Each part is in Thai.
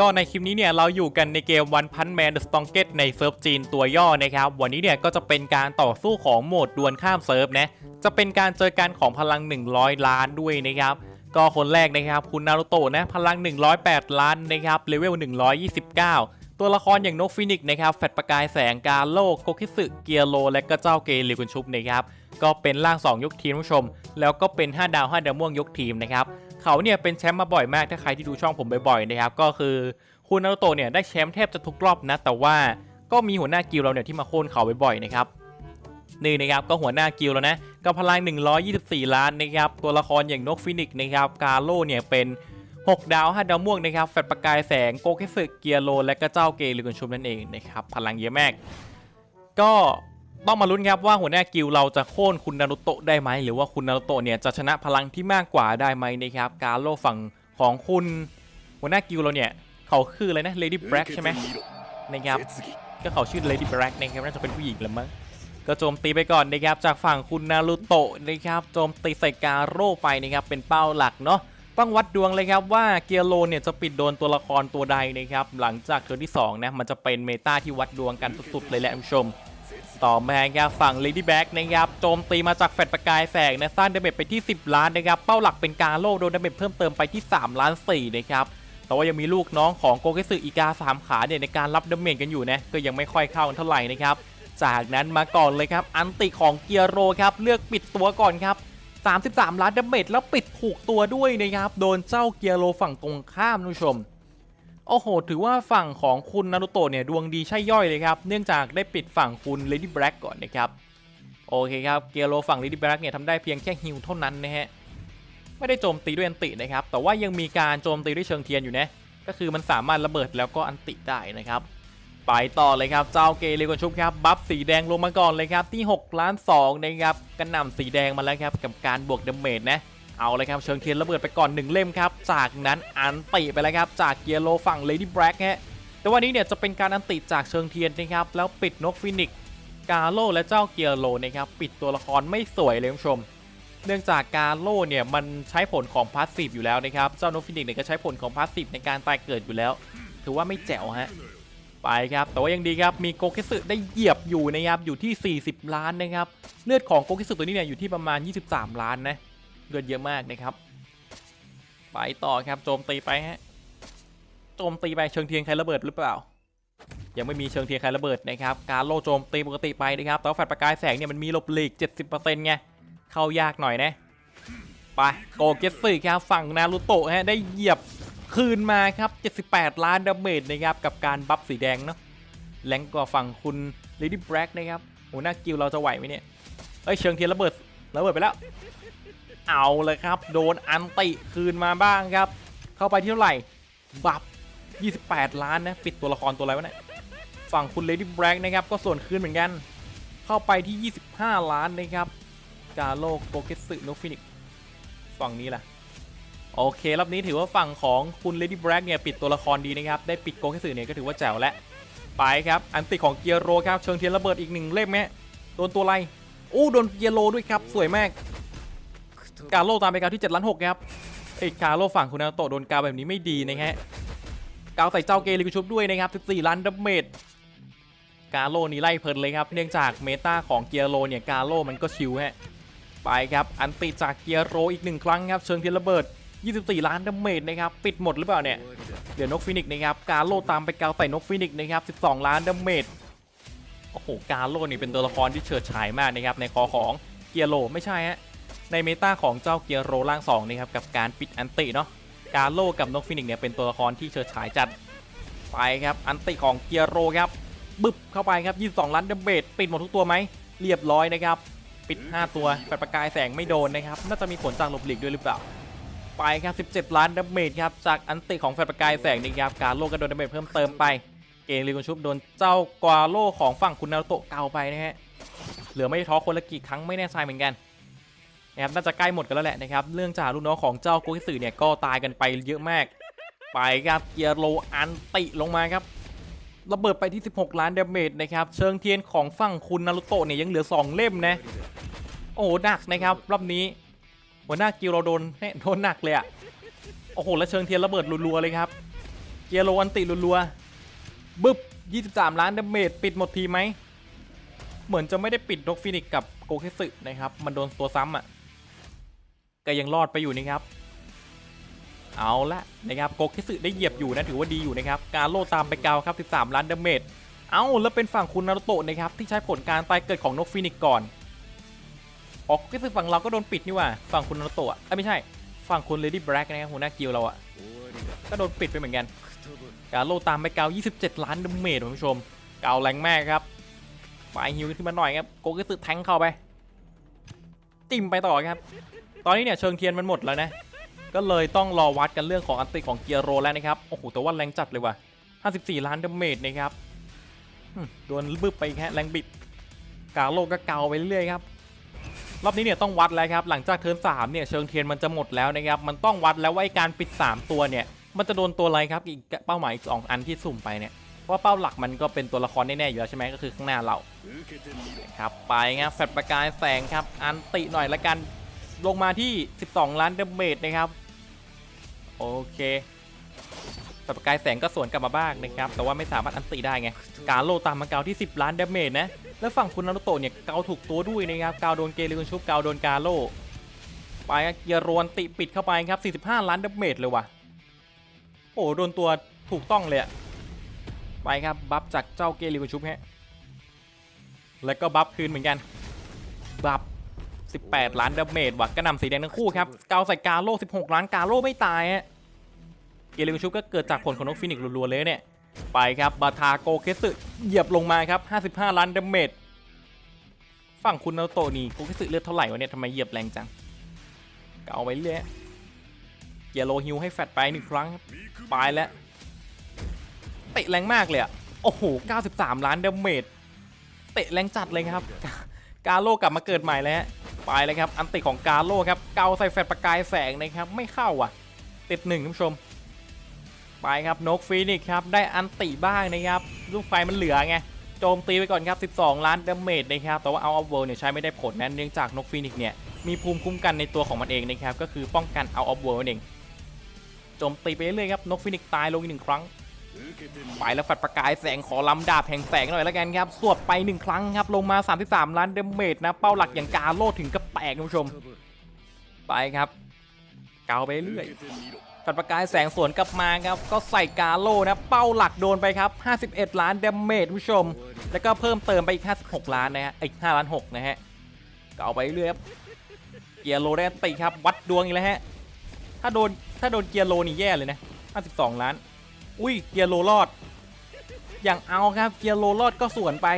ก็ในคลิปนี้เนี่ยเราอยู่กันในเกม One Punch Man The Strongest ในเซิร์ฟจีนตัวย่อนะครับ วันนี้เนี่ยก็จะเป็นการต่อสู้ของโหมดดวลข้ามเซิร์ฟนะจะเป็นการเจอกันของพลัง 100 ล้านด้วยนะครับก็คนแรกนะครับคุณนารุโตะนะพลัง 108 ล้านนะครับเลเวล 129 ตัวละครอย่างนกฟินิกซ์นะครับแฟดประกายแสงกาโลโกคิสึเกียโล และก็เจ้าเกลิกุนชุบนะครับก็เป็นร่าง 2 ยกทีมผู้ชม แล้วก็เป็น 5 ดาว 5 ดาวม่วงยกทีมนะครับ เขาเนี่ยเป็นแชมป์มาบ่อยมากถ้าใครที่ดูช่องผมบ่อยๆนะครับก็คือคุณนารุโตะเนี่ยได้แชมป์แทบจะทุกรอบนะ แต่ว่าก็มีหัวหน้ากิลเราเนี่ยที่มาโค่นเขาบ่อยๆนะครับนี่นะครับก็หัวหน้ากิลแล้วนะก็พลัง 124 ล้านนะครับตัวละครอย่างนกฟินิกนะครับกาโลเนี่ยเป็น6 ดาว 5 ดาวม่วงนะครับแฟดประกายแสงโกเคสึเกียโรและก็เจ้าเกลิกุนชุมนั่นเองนะครับพลังเยอะมากก็ ต้องมาลุ้นครับว่าหัวหน้ากิลด์เราจะโค่นคุณนารุโตะได้ไหมหรือว่าคุณนารุโตะเนี่ยจะชนะพลังที่มากกว่าได้ไหมนะครับกาโลฝั่งของคุณหัวหน้ากิลด์เราเนี่ยเขาคืออะไรนะ Lady Black ใช่ไหมนะครับก็เขาชื่อ Lady Black นะครับน่าจะเป็นผู้หญิงแหละมั้งก็โจมตีไปก่อนนะครับจากฝั่งคุณนารูโตะนะครับโจมตีใส่กาโร่ไปนะครับเป็นเป้าหลักเนาะต้องวัดดวงเลยครับว่าเกียโรเนี่ยจะปิดโดนตัวละครตัวใดนะครับหลังจากเทิร์นที่2นะมันจะเป็นเมตาที่วัดดวงกันสุดๆเลยแหละคุณผู้ชม ต่อมาครับฝั่ง Lady Back นะครับโจมตีมาจากแฟดประกายแสงนะสร้างดาเมจไปที่ 10 ล้านนะครับเป้าหลักเป็นกาโร่โดนดาเมจเพิ่มเติมไปที่ 3 ล้าน4นะครับแต่ว่ายังมีลูกน้องของโกเกสึอีกา 3 ขาเนี่ยในการรับดาเมจกันอยู่นะก็ยังไม่ค่อยเข้าเท่าไหร่นะครับจากนั้นมาก่อนเลยครับอันติของเกียโรครับเลือกปิดตัวก่อนครับ33 ล้านดาเมจแล้วปิดถูกตัวด้วยนะครับโดนเจ้าเกียโรฝั่งตรงข้ามท่านผู้ชม โอ้โห ถือว่าฝั่งของคุณนารุโตะเนี่ยดวงดีใช่ย่อยเลยครับ เนื่องจากได้ปิดฝั่งคุณเลดี้แบล็กก่อนนะครับ โอเคครับ เกียโรฝั่งเลดี้แบล็กเนี่ยทำได้เพียงแค่ฮิวเท่านั้นนะฮะ ไม่ได้โจมตีด้วยอันตินะครับ แต่ว่ายังมีการโจมตีด้วยเชิงเทียนอยู่นะ ก็คือมันสามารถระเบิดแล้วก็อันติได้นะครับ ไปต่อเลยครับ เจ้าเกเรกอนชุบครับ บัฟสีแดงลงมาก่อนเลยครับที่ 6 ล้าน2นะครับ กระหน่ำสีแดงมาแล้วครับกับการบวกดาเมจนะ เอาเลยครับเชิงเทียนระเบิดไปก่อน1เล่มครับ จากนั้นอันติไปแล้วครับ จากเกียร์โลฝั่งเลดี้แบล็กฮะแต่วันนี้เนี่ยจะเป็นการอันติจากเชิงเทียนนะครับแล้วปิดนกฟินิกซ์กาโลและเจ้าเกียร์โลนะครับปิดตัวละครไม่สวยเลยคุณผู้ชม เนื่องจากกาโลเนี่ยมันใช้ผลของพาสซีฟอยู่แล้วนะครับเจ้านกฟินิกซ์เนี่ยก็ใช้ผลของพาสซีฟในการตายเกิดอยู่แล้ว ถือว่าไม่แจ๋วฮะไปครับแต่ว่ายังดีครับมีโกเกสึได้เหยียบอยู่นะครับอยู่ที่ 40 ล้านนะครับเลือดของโกเกสึตัวนี้เนี่ยอยู่ที่ประมาณ 23 ล้านนะ ลือดเยอะมากนะครับไปต่อครับโจมตีไปฮะโจมตีไปเชิงเทียนใครระเบิดหรือเปล่า ยังไม่มีเชิงเทียนใครระเบิดนะครับการโลโจมตีปกติไปนะครับแต่ว่าแฟลชประกายแสงเนี่ยมันมีหลบหลีก 70%ไงเข้ายากหน่อยนะไปโกเกสึครับฝั่งนารูโตะฮะได้เหยียบคืนมาครับ 78 ล้านดาเมจนะครับกับการบัฟสีแดงเนาะแรงกว่าฝั่งคุณ Lady Black นะครับโหหน้ากิลเราจะไหวไหมเนี่ยเอ้ยเชิงเทียนระเบิดระเบิดไปแล้ว เอาเลยครับ โดนอันติคืนมาบ้างครับ เข้าไปที่เท่าไหร่ บัฟ28 ล้านนะ ปิดตัวละครตัวอะไรวะเนี่ย ฝั่งคุณ Lady Black นะครับ ก็ส่วนคืนเหมือนกัน เข้าไปที่ 25 ล้านนะครับ กาโลโกเกสึโนฟินิก ฝั่งนี้ล่ะ โอเค รอบนี้ถือว่าฝั่งของคุณ Lady Black เนี่ยปิดตัวละครดีนะครับ ได้ปิดโกเกสึเนี่ยก็ถือว่าแจ๋วแล้วไปครับ อันติของเกียโรครับ เชิงเทียนระเบิดอีกหนึ่งเล่มแม่โดนตัวอะไร อู้โดนเกียโรด้วยครับ สวยมาก กาโลตามไปกาวที่7ล้าน6ครับไอ้กาโลฝั่งคุณนาโตโดนกาแบบนี้ไม่ดีนะฮะกาวใส่เจ้าเกลิกุชุบด้วยนะครับ14ล้านดาเมจกาโลนี่ไล่เพลินเลยครับ เนื่องจากเมตาของเกียโรเนี่ยกาโลมันก็ชิวฮะไปครับอันติจากเกียโรอีกหนึ่งครั้งครับเชิงเทียนระเบิด 24 ล้านดาเมจนะครับปิดหมดหรือเปล่าเนี่ยเดี๋ยวนกฟินิกนะครับกาโลตามไปกาวใส่นกฟินิกนะครับ 12 ล้านดาเมจโอ้โหกาโลนี่เป็นตัวละครที่เฉิดฉายมากนะครับในคอของเกียโรไม่ใช่ฮะ ในเมตาของเจ้าเกียร์โรล่าง2นะครับกับการปิดอันติเนาะกาโลกับนกฟินิกเนี่ยเป็นตัวละครที่เฉิดฉายจัดไปครับอันติของเกียร์โรครับบึบเข้าไปครับ22ล้านดาเมจปิดหมดทุกตัวไหมเรียบร้อยนะครับปิด 5 ตัวแฟลชประกายแสงไม่โดนนะครับน่าจะมีผลจากหลบหลีกด้วยหรือเปล่าไปครับ17 ล้านดาเมจครับจากอันติของแฟลชประกายแสงนะครับการโลกกระโดนดาเมจเพิ่มเติมไปเกมรีกุนชุบโดนเจ้ากวาโลของฝั่งคุณนารุโตะเกาไปนะฮะเหลือไม่ท้อคนละกี่ครั้งไม่แน่ใจเหมือนกัน นะครับน่าจะใกล้หมดกันแล้วแหละนะครับเรื่องจากลูกน้องของเจ้าโกคิสึเนี่ยก็ตายกันไปเยอะมาก ไปครับเกียร์โลอันติลงมาครับระเบิดไปที่ 16 ล้านเดเมจนะครับเชิงเทียนของฝั่งคุณนารุโตะเนี่ยยังเหลือ 2 เล่มนะโอ้โหหนักนะครับรอบนี้หัวหน้ากิลเราโดนแน่โดนหนักเลยอะโอ้โหแล้วเชิงเทียนระเบิดรัวๆเลยครับเกียร์โรอันติรัวๆบึ๊บ23 ล้านเดเมจปิดหมดทีไหมเหมือนจะไม่ได้ปิดนกฟินิกกับโกเคสึนะครับมันโดนตัวซ้ำอะ ก็ยังรอดไปอยู่นะครับ เอาละนะครับโกเคสึได้เหยียบอยู่นะถือว่าดีอยู่นะครับ การโลตามไปเกาครับ 13 ล้านดาเมจ เอาแล้วเป็นฝั่งคุณนารุโตะนะครับที่ใช้ผลการตายเกิดของนกฟินิกก่อน ออกก็คือฝั่งเราก็โดนปิดนี่ว่าฝั่งคุณนารุโตะอ้ยไม่ใช่ ฝั่งคุณเลดี้แบล็กนะครับหัวหน้ากิลเราอะก็โดนปิดไปเหมือนกัน การโลตามไปเกา27 ล้านดาเมจคุณผู้ชมเกาแรงมากครับไปฮิวขึ้นมาหน่อยครับโกก็สึแทงเข้าไป จิ้มไปต่อครับ ตอนนี้เนี่ยเชิงเทียนมันหมดแล้วนะ ก็เลยต้องรอวัดกันเรื่องของอันติของเกียร์โรแล้วนะครับ โอ้โหแต่ว่าแรงจัดเลยว่ะ 54 ล้านดาเมจนะครับโดนบึ้บไปอีกฮะแรงบิด กาโลก็เกาไปเรื่อยครับ รอบนี้เนี่ยต้องวัดแล้วครับ หลังจากเทิร์นสามเนี่ยเชิงเทียนมันจะหมดแล้วนะครับ มันต้องวัดแล้วว่าไอการปิด 3 ตัวเนี่ย มันจะโดนตัวอะไรครับ อีกเป้าหมายอีกสองอันที่สุ่มไปเนี่ย เพราะเป้าหลักมันก็เป็นตัวละครแน่ๆอยู่แล้วใช่ไหมก็คือข้างหน้าเราครับไปครับแฟลชประกายแสงครับ อันติหน่อยละกันลงมาที่ 12 ล้านเดเมจนะครับ โอเคแฟลชประกายแสงก็สวนกลับมาบ้างนะครับ แต่ว่าไม่สามารถอันติได้ไง การโลตามมาเกาที่ 10 ล้านเดเมจนะแล้วฝั่งคุณนารุโตะเนี่ยเกาถูกตัวด้วยนะครับเกาโดนเกลิกุนชุบเกาโดนกาโลไปเกียร์โรนติปิดเข้าไปครับ 45 ล้านเดเมจเลยว่ะโอ้โดนตัวถูกต้องเลยอะ ไปครับบัฟจากเจ้าเกลิกชุบฮะแล้วก็บัฟคืนเหมือนกันบัฟ18 ล้านดาเมจว่ะกระนำสีแดงทั้งคู่ครับเกาใส่กาโล16 ล้านกาโลไม่ตายฮะเกลิกชุบก็เกิดจากผลของนกฟินิกรัวๆเลยเนี่ยไปครับบาทาโกเคสึเหยียบลงมาครับ 55 ล้านดาเมจฝั่งคุณนาโตโตนี่โกเคสึเลือดเท่าไหร่วะเนี่ยทำไมเหยียบแรงจังเกาไว้เรื่อยเยโลฮิวให้แฟดไปหนึ่งครั้งไปแล้ว เตะแรงมากเลยอะโอ้โห 93 ล้านเดาเมจเตะแรงจัดเลยครับ กาโลกลับมาเกิดใหม่แล้วฮะไปเลยครับ อันติของกาโลครับ เกาใส่แฟดประกายแสงนะครับ ไม่เข้าอะ ติดหนึ่งท่านผู้ชม ไปครับนกฟีนิกครับ ได้อันติบ้างนะครับ ลูกไฟมันเหลือไง โจมตีไปก่อนครับ 12 ล้านเดาเมจนะครับ แต่ว่าเอาอัพเวิร์เนี่ยใช้ไม่ได้ผลนะเนื่องจากนกฟีนิกเนี่ย มีภูมิคุ้มกันในตัวของมันเองนะครับ ก็คือป้องกันเอาอัพเวิร์เอง โจมตีไปเรื่อยครับ นกฟีนิกตายลงอีกหนึ่งครั้ง ไปแล้วฝัดประกายแสงขอลำดาบแห่งแสงหน่อยแล้วกันครับ สวดไปหนึ่งครั้งครับ ลงมา 33 ล้านเดเมจนะ เป้าหลักอย่างกาโลถึงกับแตกคุณผู้ชม ไปครับ เกาไปเรื่อยฝัดประกายแสงสวนกลับมาครับ ก็ใส่กาโลนะ เป้าหลักโดนไปครับ 51 ล้านเดเมจคุณผู้ชม แล้วก็เพิ่มเติมไปอีก 56 ล้านนะฮะ อีก 5 ล้าน 6 นะฮะ เกาไปเรื่อยครับ เกียร์โลได้ตีครับ วัดดวงอีกแล้วฮะ ถ้าโดน ถ้าโดนเกียร์โลนี่แย่เลยนะ 52 ล้าน อุ้ยเกียร์โลรอด อย่างเอาครับเกียร์โลรอดก็สวนไป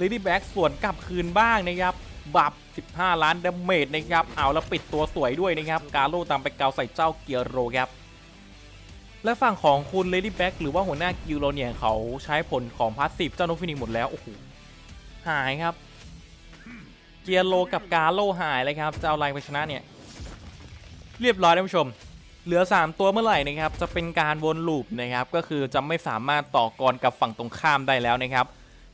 l ด d y แบ็กสวนกลับคืนบ้างนะครับบับ 15 ล้านดาเมจนะครับเอาแล้วปิดตัวสวยด้วยนะครับกาโลตามไปเกาใส่เจ้าเกียร์โรครับและฝั่งของคุณ Lady b a c k หรือว่าหัวหน้ากิลโรเนี่ยเขาใช้ผลของพาสซีฟเจ้านกฟินิกหมดแล้วโอ้โหหายครับเกียร์โลกับกาโลหายเลยครับเจ้าไลน์ไปชนะเนี่ย เรียบร้อยท่านผู้ชม เหลือ 3 ตัวเมื่อไหร่นะครับจะเป็นการวนลูปนะครับก็คือจะไม่สามารถต่อกรกับฝั่งตรงข้ามได้แล้วนะครับ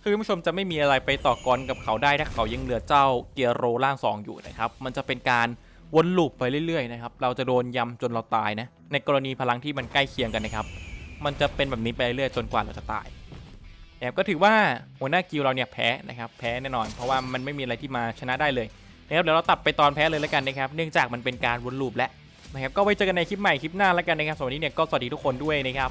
คือผู้ชมจะไม่มีอะไรไปต่อกรกับเขาได้ถ้าเขายังเหลือเจ้าเกียร์โรล่าง2องอยู่นะครับมันจะเป็นการวนลูปไปเรื่อยๆนะครับเราจะโดนยำจนเราตายนะในกรณีพลังที่มันใกล้เคียงกันนะครับมันจะเป็นแบบนี้ไปเรื่อยๆจนกว่าเราจะตายนะครับก็ถือว่าหัวหน้ากิลเราเนี่ยแพ้นะครับแพ้แน่นอน เพราะว่ามันไม่มีอะไรที่มาชนะได้เลยนะครับเดี๋ยวเราตัดไปตอนแพ้เลยแล้วกันนะครับ เนื่องจากมันเป็นการวนลูปและ นะครับก็ไว้เจอกันในคลิปใหม่คลิปหน้าแล้วกันนะครับสำหรับวันนี้เนี่ยก็สวัสดีทุกคนด้วยนะครับ